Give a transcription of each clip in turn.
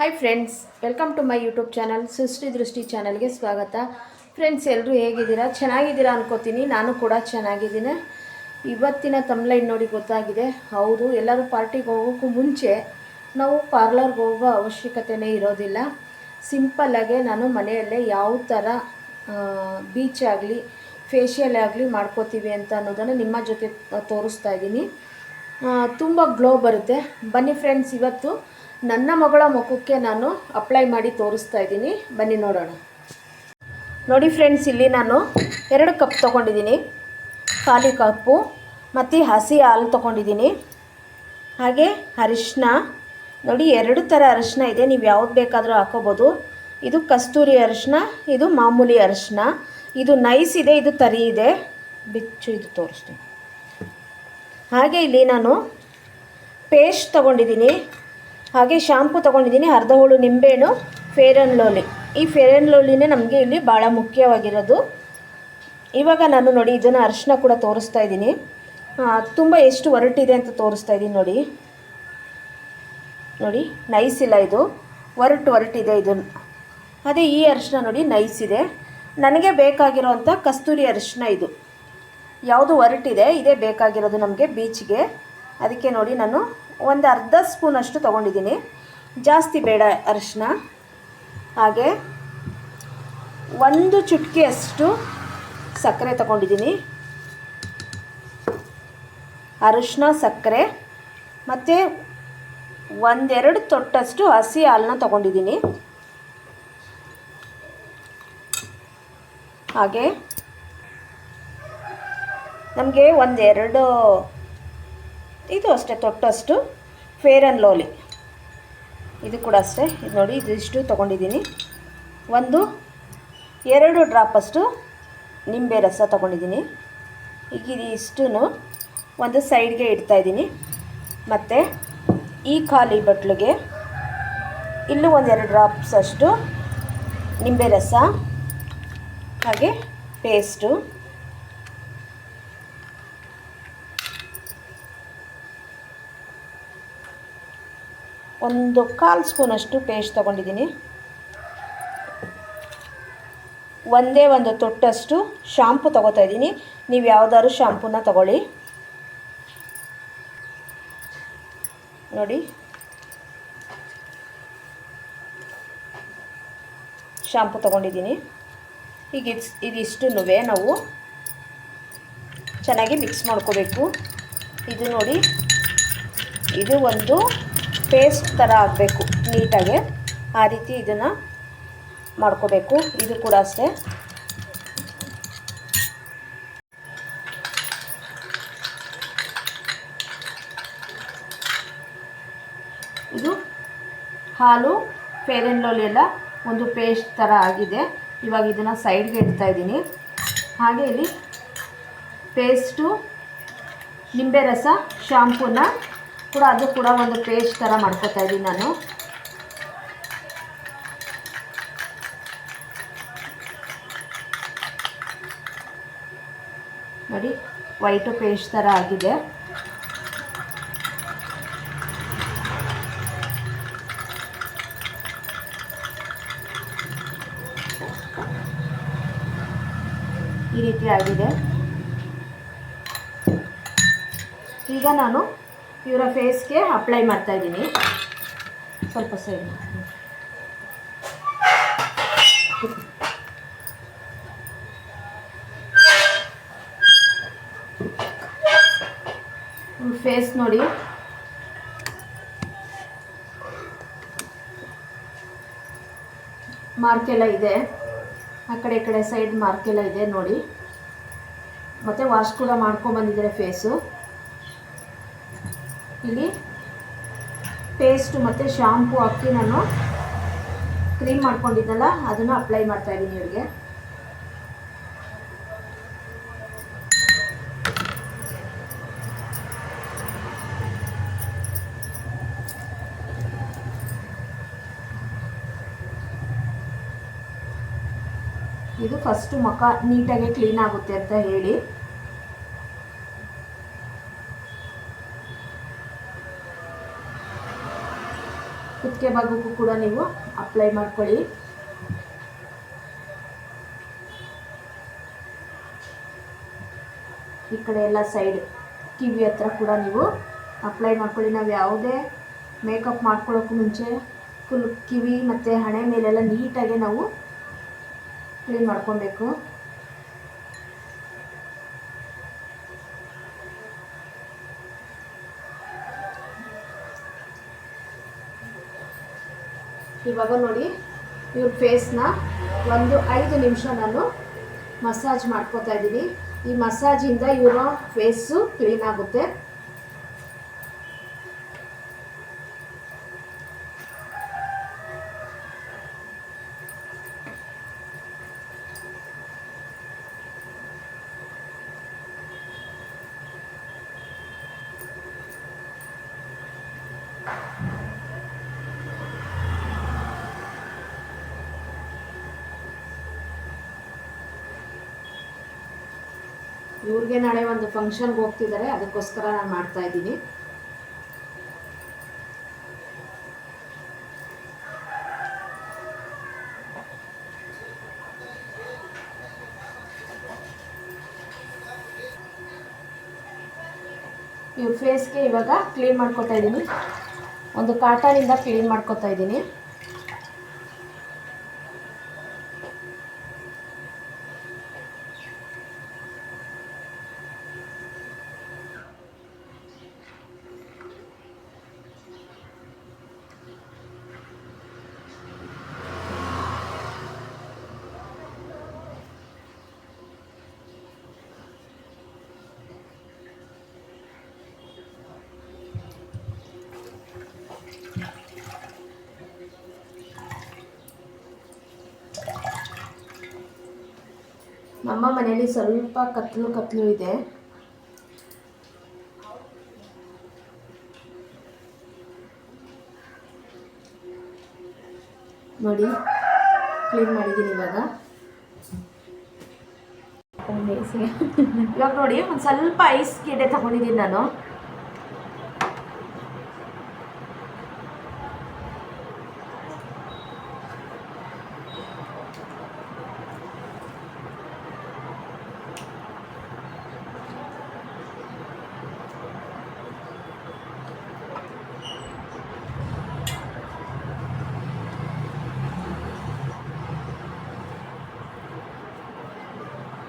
Hi friends welcome to my YouTube channel Srishti Drishti ಚಾನಲ್ಗೆ ಸ್ವಾಗತ. Friends ಎಲ್ಲರೂ ಹೇಗಿದ್ದೀರಾ? ಚೆನ್ನಾಗಿದ್ದೀರಾ ಅನ್ಕೋತೀನಿ. ನಾನು ಕೂಡ ಚೆನ್ನಾಗಿದ್ದೀನಿ. ಇವತ್ತಿನ ತಮ್ಲೈನ್ ನೋಡಿ ಗೊತ್ತಾಗಿದೆ. ಹೌದು, ಎಲ್ಲರೂ ಪಾರ್ಟಿಗೆ ಹೋಗೋಕ್ಕೂ ಮುಂಚೆ ನಾವು ಪಾರ್ಲರ್ಗೆ ಹೋಗೋ ಅವಶ್ಯಕತೆನೇ ಇರೋದಿಲ್ಲ. ಸಿಂಪಲ್ಲಾಗೆ ನಾನು ಮನೆಯಲ್ಲೇ ಯಾವ ಥರ ಬೀಚ್ ಆಗಲಿ ಫೇಶಿಯಲ್ ಆಗಲಿ ಮಾಡ್ಕೋತೀವಿ ಅಂತ ಅನ್ನೋದನ್ನು ನಿಮ್ಮ ಜೊತೆ ತೋರಿಸ್ತಾ ಇದ್ದೀನಿ. ತುಂಬ ಗ್ಲೋ ಬರುತ್ತೆ. ಬನ್ನಿ ಫ್ರೆಂಡ್ಸ್ ಇವತ್ತು ನನ್ನ ಮಗಳ ಮುಖಕ್ಕೆ ನಾನು ಅಪ್ಲೈ ಮಾಡಿ ತೋರಿಸ್ತಾ ಇದ್ದೀನಿ. ಬನ್ನಿ ನೋಡೋಣ. ನೋಡಿ ಫ್ರೆಂಡ್ಸ್ ಇಲ್ಲಿ ನಾನು ಎರಡು ಕಪ್ ತೊಗೊಂಡಿದ್ದೀನಿ. ಖಾಲಿ ಕಪ್ಪು ಮತ್ತು ಹಸಿ ಹಾಲು ತೊಗೊಂಡಿದ್ದೀನಿ. ಹಾಗೆ ಅರಿಶಿನ ನೋಡಿ ಎರಡು ಥರ ಅರಿಶಿನ ಇದೆ. ನೀವು ಯಾವ್ದು ಬೇಕಾದರೂ ಹಾಕೋಬೋದು. ಇದು ಕಸ್ತೂರಿ ಅರಿಶಿನ ಇದು ಮಾಮೂಲಿ ಅರಿಶಿನ ಇದು ನೈಸ್ ಇದೆ, ಇದು ತರಿ ಇದೆ. ಬಿಚ್ಚು, ಇದು ತೋರಿಸ್ತೀನಿ. ಹಾಗೆ ಇಲ್ಲಿ ನಾನು ಪೇಸ್ಟ್ ತೊಗೊಂಡಿದ್ದೀನಿ. ಹಾಗೆ ಶಾಂಪು ತೊಗೊಂಡಿದ್ದೀನಿ, ಅರ್ಧ ಹೋಳು ನಿಂಬೆಹಣ್ಣು ಫೇರ್ ಆ್ಯಂಡ್ ಲೋಲಿ ಈ ಫೇರ್ ಆ್ಯಂಡ್ ಲೋಲಿನೇ ನಮಗೆ ಇಲ್ಲಿ ಭಾಳ ಮುಖ್ಯವಾಗಿರೋದು. ಇವಾಗ ನಾನು ನೋಡಿ ಇದನ್ನು ಅರಿಶಿನ ಕೂಡ ತೋರಿಸ್ತಾ ಇದ್ದೀನಿ. ತುಂಬ ಎಷ್ಟು ಹೊರಟಿದೆ ಅಂತ ತೋರಿಸ್ತಾ ಇದ್ದೀನಿ ನೋಡಿ. ನೋಡಿ ನೈಸ್ ಇಲ್ಲ ಇದು. ಹೊರಟು ಒರಟಿದೆ ಇದು. ಅದೇ ಈ ಅರಿಶಿನ ನೋಡಿ ನೈಸ್ ಇದೆ. ನನಗೆ ಬೇಕಾಗಿರೋವಂಥ ಕಸ್ತೂರಿ ಅರಿಶಿನ ಇದು. ಯಾವುದು ಹೊರಟಿದೆ ಇದೇ ಬೇಕಾಗಿರೋದು ನಮಗೆ ಬೀಚ್ಗೆ ಅದಕ್ಕೆ ನೋಡಿ ನಾನು ಒಂದು ಅರ್ಧ ಸ್ಪೂನಷ್ಟು ತೊಗೊಂಡಿದ್ದೀನಿ. ಜಾಸ್ತಿ ಬೇಡ ಅರಿಶಿನ. ಹಾಗೆ ಒಂದು ಚುಟ್ಕಿಯಷ್ಟು ಸಕ್ಕರೆ ತಗೊಂಡಿದ್ದೀನಿ. ಅರಿಶಿನ, ಸಕ್ಕರೆ ಮತ್ತು ಒಂದೆರಡು ತೊಟ್ಟಷ್ಟು ಹಸಿ ಹಾಲನ್ನ ತೊಗೊಂಡಿದ್ದೀನಿ. ಹಾಗೆ ನಮಗೆ ಒಂದೆರಡು ಇದು ಅಷ್ಟೇ, ತೊಟ್ಟಷ್ಟು. ಫೇರ್ ಆ್ಯಂಡ್ ಲೋಲಿ ಇದು ಕೂಡ ಅಷ್ಟೇ. ಇದು ನೋಡಿ ಇದಿಷ್ಟು ತೊಗೊಂಡಿದ್ದೀನಿ. ಒಂದು, ಎರಡು ಡ್ರಾಪಷ್ಟು ನಿಂಬೆ ರಸ ತೊಗೊಂಡಿದ್ದೀನಿ. ಈಗ ಇದಿಷ್ಟು ಒಂದು ಸೈಡ್ಗೆ ಇಡ್ತಾಯಿದ್ದೀನಿ ಮತ್ತು ಈ ಖಾಲಿ ಬಟ್ಲಿಗೆ ಇಲ್ಲೂ ಒಂದೆರಡು ಡ್ರಾಪ್ಸ್ ಅಷ್ಟು ನಿಂಬೆ ರಸ, ಹಾಗೆ ಪೇಸ್ಟು ಒಂದು ಕಾಲು ಸ್ಪೂನಷ್ಟು ಪೇಸ್ಟ್ ತೊಗೊಂಡಿದ್ದೀನಿ. ಒಂದೇ ಒಂದು ತೊಟ್ಟಷ್ಟು ಶಾಂಪು ತೊಗೋತಾ ಇದ್ದೀನಿ. ನೀವು ಯಾವುದಾದ್ರು ಶಾಂಪೂನ ತಗೊಳ್ಳಿ. ನೋಡಿ. ಶಾಂಪು ತೊಗೊಂಡಿದ್ದೀನಿ. ಈಗ ಇದು ಇದಿಷ್ಟು ನಾವು ಚೆನ್ನಾಗಿ ಮಿಕ್ಸ್ ಮಾಡ್ಕೋಬೇಕು. ಇದು ನೋಡಿ. ಇದು ಒಂದು ಪೇಸ್ಟ್ ಥರ ಆಗಬೇಕು ನೀಟಾಗಿ. ಆ ರೀತಿ ಇದನ್ನು ಮಾಡ್ಕೋಬೇಕು. ಇದು ಕೂಡ ಅಷ್ಟೇ. ಇದು ಹಾಲು ಫೇರ್ ಆ್ಯಂಡ್ ಲವ್ಲಿ ಎಲ್ಲ ಒಂದು ಪೇಸ್ಟ್ ಥರ ಆಗಿದೆ. ಇವಾಗ ಇದನ್ನು ಸೈಡ್ಗೆ ಇಡ್ತಾ ಇದ್ದೀನಿ. ಹಾಗೆ ಇಲ್ಲಿ ಪೇಸ್ಟು, ನಿಂಬೆ ರಸ, ಶಾಂಪೂನ ಕೂಡ ಅದು ಕೂಡ ಒಂದು ಪೇಸ್ಟ್ ಥರ ಮಾಡ್ಕೋತಾ ಇದ್ದೀನಿ ನಾನು. ನೋಡಿ ವೈಟು ಪೇಸ್ಟ್ ಥರ ಆಗಿದೆ. ಈ ರೀತಿ ಆಗಿದೆ. ಈಗ ನಾನು ಇವರ ಫೇಸ್ಗೆ ಅಪ್ಲೈ ಮಾಡ್ತಾ ಇದ್ದೀನಿ. ಸ್ವಲ್ಪ ಸೈಡ್ ಫೇಸ್ ನೋಡಿ. ಮಾರ್ಕೆಲ್ಲ ಇದೆ. ಆ ಕಡೆ ಈ ಕಡೆ ಸೈಡ್ ಮಾರ್ಕೆಲ್ಲ ಇದೆ ನೋಡಿ. ಮತ್ತು ವಾಶ್ ಕೂಡ ಮಾಡ್ಕೊಂಬಂದಿದ್ದಾರೆ ಫೇಸು. ಇಲ್ಲಿ ಪೇಸ್ಟು ಮತ್ತು ಶಾಂಪು ಹಾಕಿ ನಾನು ಕ್ರೀಮ್ ಮಾಡ್ಕೊಂಡಿದ್ದಲ್ಲ, ಅದನ್ನು ಅಪ್ಲೈ ಮಾಡ್ತಾ ಇದ್ದೀನಿ ಇವ್ರಿಗೆ. ಇದು ಫಸ್ಟು ಮುಖ ನೀಟಾಗಿ ಕ್ಲೀನ್ ಆಗುತ್ತೆ ಅಂತ ಹೇಳಿ. ಕುತ್ತಿಗೆ ಭಾಗಕ್ಕೂ ಕೂಡ ನೀವು ಅಪ್ಲೈ ಮಾಡ್ಕೊಳ್ಳಿ. ಈ ಕಡೆ ಎಲ್ಲ ಸೈಡ್ ಕಿವಿ ಹತ್ರ ಕೂಡ ನೀವು ಅಪ್ಲೈ ಮಾಡ್ಕೊಳ್ಳಿ. ನಾವು ಯಾವುದೇ ಮೇಕಪ್ ಮಾಡ್ಕೊಳ್ಳೋಕ್ಕೂ ಮುಂಚೆ ಫುಲ್ ಕಿವಿ ಮತ್ತು ಹಣೆ ಮೇಲೆಲ್ಲ ನೀಟಾಗೆ ನಾವು ಕ್ಲೀನ್ ಮಾಡ್ಕೊಬೇಕು. ಇವಾಗ ನೋಡಿ ಇವ್ರ ಫೇಸ್ನ ಒಂದು ಐದು ನಿಮಿಷ ನಾನು ಮಸಾಜ್ ಮಾಡ್ಕೋತಾ ಇದ್ದೀನಿ. ಈ ಮಸಾಜಿಂದ ಇವರ ಫೇಸು ಕ್ಲೀನ್ ಆಗುತ್ತೆ. ಇವ್ರಿಗೆ ನಾಳೆ ಒಂದು ಫಂಕ್ಷನ್ಗೆ ಹೋಗ್ತಿದ್ದಾರೆ ಅದಕ್ಕೋಸ್ಕರ ನಾನು ಮಾಡ್ತಾ ಇದ್ದೀನಿ. ಇವ್ರ ಫೇಸ್ಗೆ ಇವಾಗ ಕ್ಲೀನ್ ಮಾಡ್ಕೊತಾ ಇದ್ದೀನಿ. ಒಂದು ಕಾಟನಿಂದ ಕ್ಲೀನ್ ಮಾಡ್ಕೊತಾ ಇದ್ದೀನಿ. ನಮ್ಮ ಮನೆಯಲ್ಲಿ ಸ್ವಲ್ಪ ಕತ್ಲು ಕತ್ಲು ಇದೆ. ನೋಡಿ ಕ್ಲೀನ್ ಮಾಡಿದ್ದೀನಿ ಇವಾಗ. ಇವಾಗ ನೋಡಿ ಒಂದು ಸ್ವಲ್ಪ ಐಸ್ ಗೆಡ್ಡೆ ತಗೊಂಡಿದ್ದೀನಿ ನಾನು.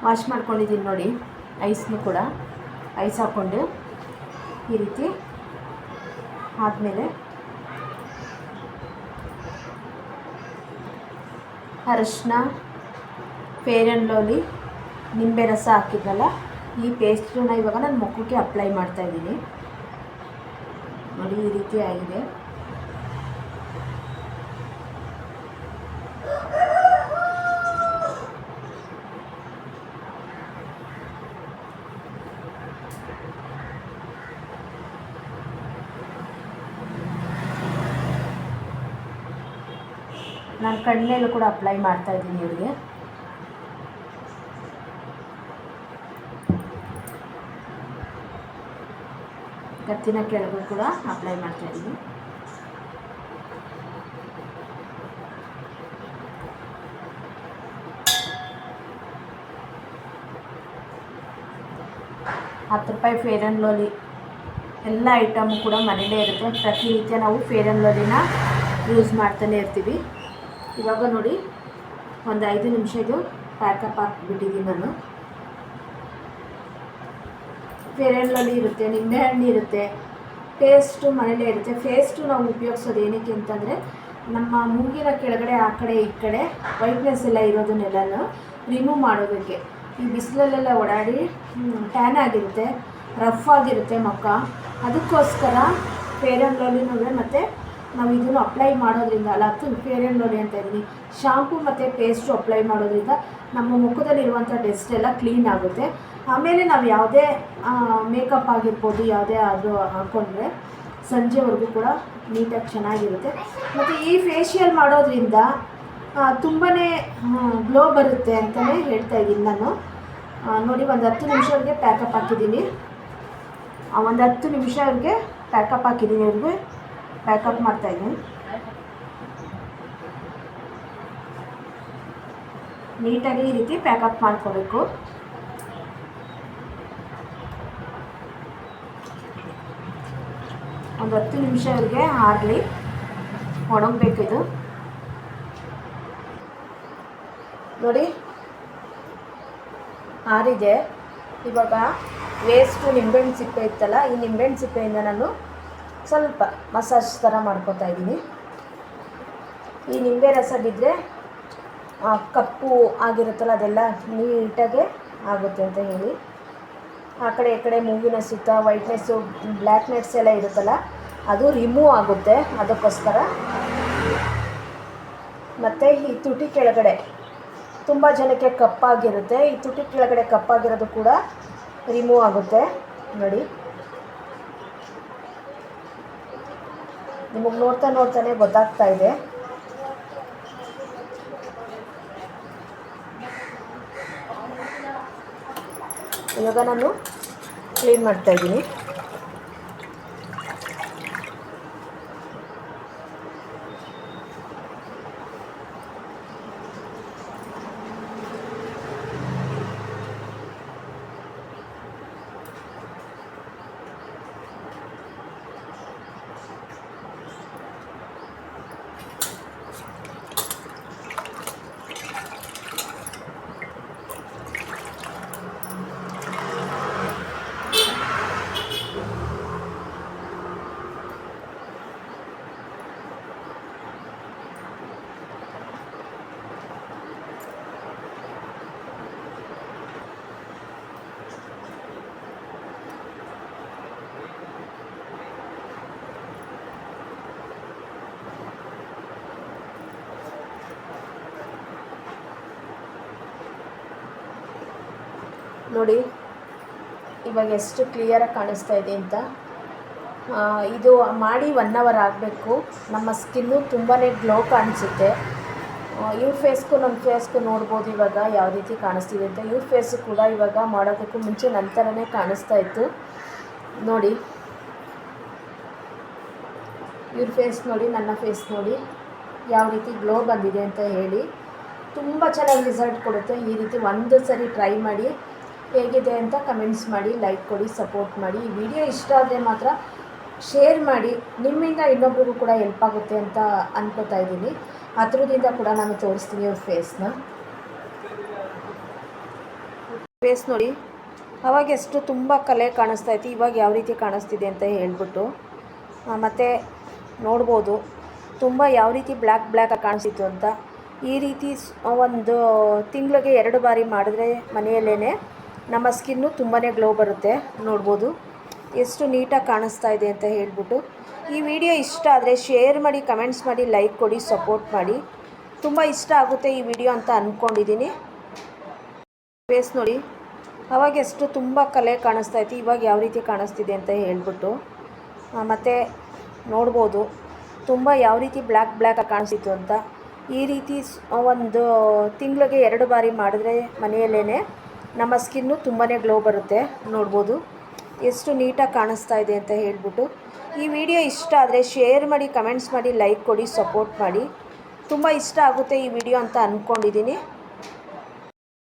ವಾಶ್ ಮಾಡ್ಕೊಂಡಿದ್ದೀನಿ ನೋಡಿ, ಐಸ್ನು ಕೂಡ. ಐಸ್ ಹಾಕ್ಕೊಂಡು ಈ ರೀತಿ ಆದಮೇಲೆ ಅರಶಿನ ಫೇರ್ ಆ್ಯಂಡ್ ಲವ್ಲಿ ನಿಂಬೆ ರಸ ಹಾಕಿದ್ನಲ್ಲ, ಈ ಪೇಸ್ಟನ್ನ ಇವಾಗ ನಾನು ಮುಖಕ್ಕೆ ಅಪ್ಲೈ ಮಾಡ್ತಾಯಿದ್ದೀನಿ ನೋಡಿ, ಈ ರೀತಿ ಆಗಿದೆ ನಾನು ಕಣ್ಣಲ್ಲೂ ಕೂಡ ಅಪ್ಲೈ ಮಾಡ್ತಾ ಇದ್ದೀನಿ ಇವರಿಗೆ. ಕತ್ತಿನ ಕೆಳಗೂ ಕೂಡ ಅಪ್ಲೈ ಮಾಡ್ತಾ ಇದ್ದೀನಿ. ಹತ್ತು ರೂಪಾಯಿ ಫೇರ್ ಆ್ಯಂಡ್ ಲೋಲಿ ಎಲ್ಲ ಐಟಮು ಕೂಡ ಮನೇಲೇ ಇರುತ್ತೆ. ಪ್ರತಿನಿತ್ಯ ನಾವು ಫೇರ್ ಆ್ಯಂಡ್ ಲೋಲಿನ ಯೂಸ್ ಮಾಡ್ತಾನೆ ಇರ್ತೀವಿ. ಇವಾಗ ನೋಡಿ, ಒಂದು ಐದು ನಿಮಿಷ ಇದು ಪ್ಯಾಕಪ್ ಹಾಕ್ಬಿಟ್ಟಿದ್ದೀನಿ ನಾನು. ಫೇರ್ ಆ್ಯಂಡ್ ಲವ್ಲಿ ಇರುತ್ತೆ, ನಿಂಬೆಹಣ್ಣು ಇರುತ್ತೆ ಪೇಸ್ಟು ಮನೇಲೇ ಇರುತ್ತೆ. ಫೇಸ್ಟು ನಾವು ಉಪಯೋಗಿಸೋದು ಏನಕ್ಕೆ ಅಂತಂದರೆ, ನಮ್ಮ ಮುಂಗಿನ ಕೆಳಗಡೆ, ಆ ಕಡೆ, ಈ ಕಡೆ ವೈಟ್ನೆಸ್ ಎಲ್ಲ ಇರೋದನ್ನೆಲ್ಲ ರಿಮೂವ್ ಮಾಡೋದಕ್ಕೆ. ಈ ಬಿಸಿಲಲ್ಲೆಲ್ಲ ಓಡಾಡಿ ಟ್ಯಾನ್ ಆಗಿರುತ್ತೆ ರಫ್ ಆಗಿರುತ್ತೆ ಮುಖ. ಅದಕ್ಕೋಸ್ಕರ ಫೇರ್ ಆ್ಯಂಡ್ ಲವ್ಲಿನೂ ಮತ್ತು ನಾವು ಇದನ್ನು ಅಪ್ಲೈ ಮಾಡೋದ್ರಿಂದ, ಅಲ್ಲ, ಅದು ಫೇರ್ ಆ್ಯಂಡ್ ಲವ್ಲಿ ಅಂತ ಇದ್ದೀನಿ ಶಾಂಪು ಮತ್ತು ಪೇಸ್ಟು ಅಪ್ಲೈ ಮಾಡೋದ್ರಿಂದ ನಮ್ಮ ಮುಖದಲ್ಲಿರುವಂಥ ಡಸ್ಟ್ ಎಲ್ಲ ಕ್ಲೀನ್ ಆಗುತ್ತೆ. ಆಮೇಲೆ ನಾವು ಯಾವುದೇ ಮೇಕಪ್ ಆಗಿರ್ಬೋದು, ಯಾವುದೇ ಆದರೂ ಹಾಕ್ಕೊಂಡ್ರೆ ಸಂಜೆವರೆಗೂ ಕೂಡ ನೀಟಾಗಿ ಚೆನ್ನಾಗಿರುತ್ತೆ. ಮತ್ತು ಈ ಫೇಶಿಯಲ್ ಮಾಡೋದ್ರಿಂದ ತುಂಬಾ ಗ್ಲೋ ಬರುತ್ತೆ ಅಂತಲೇ ಹೇಳ್ತಾ ಇದ್ದೀನಿ ನಾನು. ನೋಡಿ, ಒಂದು ಹತ್ತು ನಿಮಿಷವರೆಗೆ ಪ್ಯಾಕಪ್ ಹಾಕಿದ್ದೀನಿ. ಒಂದು ಹತ್ತು ನಿಮಿಷ ಅವ್ರಿಗೆ ಪ್ಯಾಕಪ್ ಹಾಕಿದ್ದೀನಿ ಅವ್ರಿಗೆ. ಪ್ಯಾಕಪ್ ಮಾಡ್ತಾ ಇದ್ದೀನಿ. ನೀಟಾಗಿ ಈ ರೀತಿ ಪ್ಯಾಕಪ್ ಮಾಡ್ಕೋಬೇಕು. ಒಂದು ಹತ್ತು ನಿಮಿಷ ಇವ್ರಿಗೆ ಆಗಲಿ ಒಣಗಬೇಕಿದು ನೋಡಿ ಆರಿದೆ ಇವಾಗ ವೇಸ್ಟು ನಿಂಬೆಹಣ್ಣು ಸಿಪ್ಪೆ ಇತ್ತಲ್ಲ, ಈ ನಿಂಬೆಹಣ್ಣು ಸಿಪ್ಪೆಯಿಂದ ನಾನು ಸ್ವಲ್ಪ ಮಸಾಜ್ ಥರ ಮಾಡ್ಕೋತಾ ಇದ್ದೀನಿ. ಈ ನಿಂಬೆ ರಸ ಬಿದ್ದರೆ ಕಪ್ಪು ಆಗಿರುತ್ತಲ್ಲ ಅದೆಲ್ಲ ನೀಟಾಗೆ ಆಗುತ್ತೆ ಅಂತ ಹೇಳಿ. ಆ ಕಡೆ ಈ ಕಡೆ ಮೂಗಿನ ಸುತ್ತ ವೈಟ್ನೆಸ್ಸು ಬ್ಲ್ಯಾಕ್ನೆಸ್ ಎಲ್ಲ ಇರುತ್ತಲ್ಲ, ಅದು ರಿಮೂವ್ ಆಗುತ್ತೆ ಅದಕ್ಕೋಸ್ಕರ. ಮತ್ತು ಈ ತುಟಿ ಕೆಳಗಡೆ ತುಂಬ ಜನಕ್ಕೆ ಕಪ್ಪಾಗಿರುತ್ತೆ. ಈ ತುಟಿ ಕೆಳಗಡೆ ಕಪ್ಪಾಗಿರೋದು ಕೂಡ ರಿಮೂವ್ ಆಗುತ್ತೆ. ನೋಡಿ. ನಿಮಗೆ ನೋಡ್ತಾ ನೋಡ್ತಾನೆ ಗೊತ್ತಾಗ್ತಾ ಇದೆ. ಇವಾಗ ನಾನು ಕ್ಲೀನ್ ಮಾಡ್ತಾ ಇದ್ದೀನಿ. ನೋಡಿ, ಇವಾಗ ಎಷ್ಟು ಕ್ಲಿಯರಾಗಿ ಕಾಣಿಸ್ತಾ ಇದೆ ಅಂತ. ಇದು ಮಾಡಿ ಒನ್ ಅವರ್ ಆಗಬೇಕು. ನಮ್ಮ ಸ್ಕಿನ್ನು ತುಂಬಾ ಗ್ಲೋ ಕಾಣಿಸುತ್ತೆ. ಇವ್ರ ಫೇಸ್ಗೂ ನನ್ನ ಫೇಸ್ಗೂ ನೋಡ್ಬೋದು ಇವಾಗ ಯಾವ ರೀತಿ ಕಾಣಿಸ್ತಿದೆ ಅಂತ. ಇವ್ರ ಫೇಸು ಕೂಡ ಇವಾಗ ಮಾಡೋದಕ್ಕೂ ಮುಂಚೆ ನಂತರನೇ ಕಾಣಿಸ್ತಾ ಇತ್ತು. ನೋಡಿ, ಇವ್ರ ಫೇಸ್ ನೋಡಿ, ನನ್ನ ಫೇಸ್ ನೋಡಿ, ಯಾವ ರೀತಿ ಗ್ಲೋ ಬಂದಿದೆ ಅಂತ ಹೇಳಿ. ತುಂಬ ಚೆನ್ನಾಗಿ ರಿಸಲ್ಟ್ ಕೊಡುತ್ತೆ. ಈ ರೀತಿ ಒಂದು ಸರಿ ಟ್ರೈ ಮಾಡಿ ಹೇಗಿದೆ ಅಂತ ಕಮೆಂಟ್ಸ್ ಮಾಡಿ ಲೈಕ್ ಕೊಡಿ ಸಪೋರ್ಟ್ ಮಾಡಿ. ಈ ವಿಡಿಯೋ ಇಷ್ಟ ಆದರೆ ಮಾತ್ರ ಶೇರ್ ಮಾಡಿ. ನಿಮ್ಮಿಂದ ಇನ್ನೊಬ್ರಿಗೂ ಕೂಡ ಹೆಲ್ಪ್ ಆಗುತ್ತೆ ಅಂತ ಅನ್ಕೋತಾ ಇದ್ದೀನಿ. ಹತ್ರದಿಂದ ಕೂಡ ನಾನು ತೋರಿಸ್ತೀನಿ ಅವ್ರ ಫೇಸ್ನ ಫೇಸ್ ನೋಡಿ, ಅವಾಗ ಎಷ್ಟು ತುಂಬ ಕಲೆ ಕಾಣಿಸ್ತಾ ಇತ್ತು, ಇವಾಗ ಯಾವ ರೀತಿ ಕಾಣಿಸ್ತಿದೆ ಅಂತ ಹೇಳ್ಬಿಟ್ಟು ಮತ್ತು ನೋಡ್ಬೋದು. ತುಂಬ ಯಾವ ರೀತಿ ಬ್ಲ್ಯಾಕ್ ಬ್ಲ್ಯಾಕಾಗಿ ಕಾಣಿಸಿತ್ತು ಅಂತ. ಈ ರೀತಿ ಒಂದು ತಿಂಗಳಿಗೆ ಎರಡು ಬಾರಿ ಮಾಡಿದ್ರೆ ಮನೆಯಲ್ಲೇ ನಮ್ಮ ಸ್ಕಿನ್ನು ತುಂಬಾ ಗ್ಲೋ ಬರುತ್ತೆ, ನೋಡ್ಬೋದು. ಎಷ್ಟು ನೀಟಾಗಿ ಕಾಣಿಸ್ತಾ ಇದೆ ಅಂತ ಹೇಳ್ಬಿಟ್ಟು. ಈ ವಿಡಿಯೋ ಇಷ್ಟ ಆದರೆ ಶೇರ್ ಮಾಡಿ, ಕಮೆಂಟ್ಸ್ ಮಾಡಿ, ಲೈಕ್ ಕೊಡಿ, ಸಪೋರ್ಟ್ ಮಾಡಿ. ತುಂಬ ಇಷ್ಟ ಆಗುತ್ತೆ ಈ ವಿಡಿಯೋ ಅಂತ ಅಂದ್ಕೊಂಡಿದ್ದೀನಿ ಫೇಸ್ ನೋಡಿ, ಅವಾಗ ಎಷ್ಟು ತುಂಬ ಕಲೆ ಕಾಣಿಸ್ತಾ ಇತ್ತು, ಇವಾಗ ಯಾವ ರೀತಿ ಕಾಣಿಸ್ತಿದೆ ಅಂತ ಹೇಳ್ಬಿಟ್ಟು. ಮತ್ತು ನೋಡ್ಬೋದು, ತುಂಬ ಯಾವ ರೀತಿ ಬ್ಲ್ಯಾಕ್ ಬ್ಲ್ಯಾಕಾಗಿ ಕಾಣಿಸ್ತಿತ್ತು ಅಂತ. ಈ ರೀತಿ ಒಂದು ತಿಂಗಳಿಗೆ ಎರಡು ಬಾರಿ ಮಾಡಿದ್ರೆ ಮನೆಯಲ್ಲೇ ನಮ್ಮ ಸ್ಕಿನ್ನು ತುಂಬಾ ಗ್ಲೋ ಬರುತ್ತೆ, ನೋಡ್ಬೋದು. ಎಷ್ಟು ನೀಟಾಗಿ ಕಾಣಿಸ್ತಾ ಇದೆ ಅಂತ ಹೇಳ್ಬಿಟ್ಟು. ಈ ವಿಡಿಯೋ ಇಷ್ಟ ಆದರೆ ಶೇರ್ ಮಾಡಿ, ಕಮೆಂಟ್ಸ್ ಮಾಡಿ, ಲೈಕ್ ಕೊಡಿ, ಸಪೋರ್ಟ್ ಮಾಡಿ. ತುಂಬ ಇಷ್ಟ ಆಗುತ್ತೆ ಈ ವಿಡಿಯೋ ಅಂತ ಅಂದ್ಕೊಂಡಿದ್ದೀನಿ